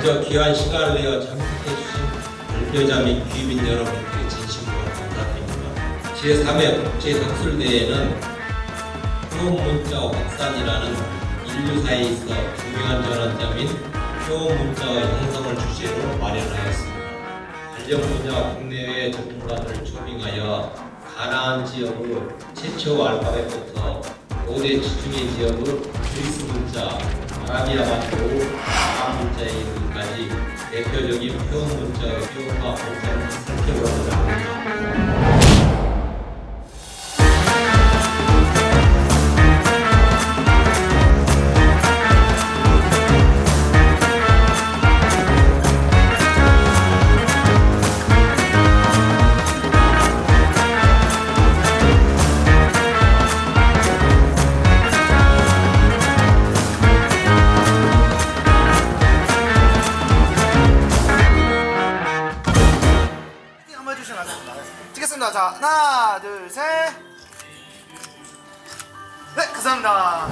귀한 시간을 내어 참석해주신 발표자 및 귀빈 여러분께 진심으로 감사드립니다. 제3회 국제학술대회는 표본문자와 확산이라는 인류사에 있어 중요한 전환점 인 표본문자의 형성을 주제로 마련하였습니다. 관련 분야 국내외 전문가들을 초빙하여 가나안 지역으로 최초 알파벳부터 5대 지중해 지역으로 그리스 문자, 아라비아만 고 대표적인 표현 문자의 표현과 발전을 살펴보고자 합니다. 주시면 안 됩니다. 찍겠습니다. 자, 하나, 둘, 셋. 네, 감사합니다.